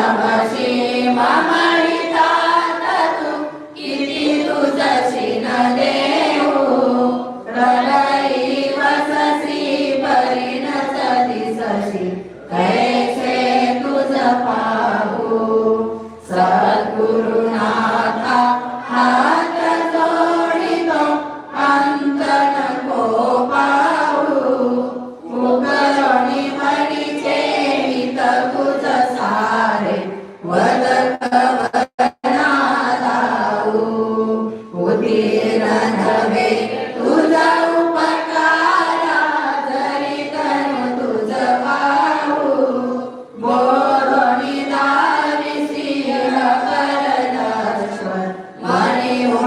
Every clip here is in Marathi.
शेवायचा तू किती तू जशी न देऊ रिवसी परी नसली जशी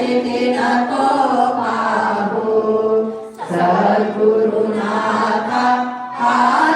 Sadguru Nata, Sadguru Nata,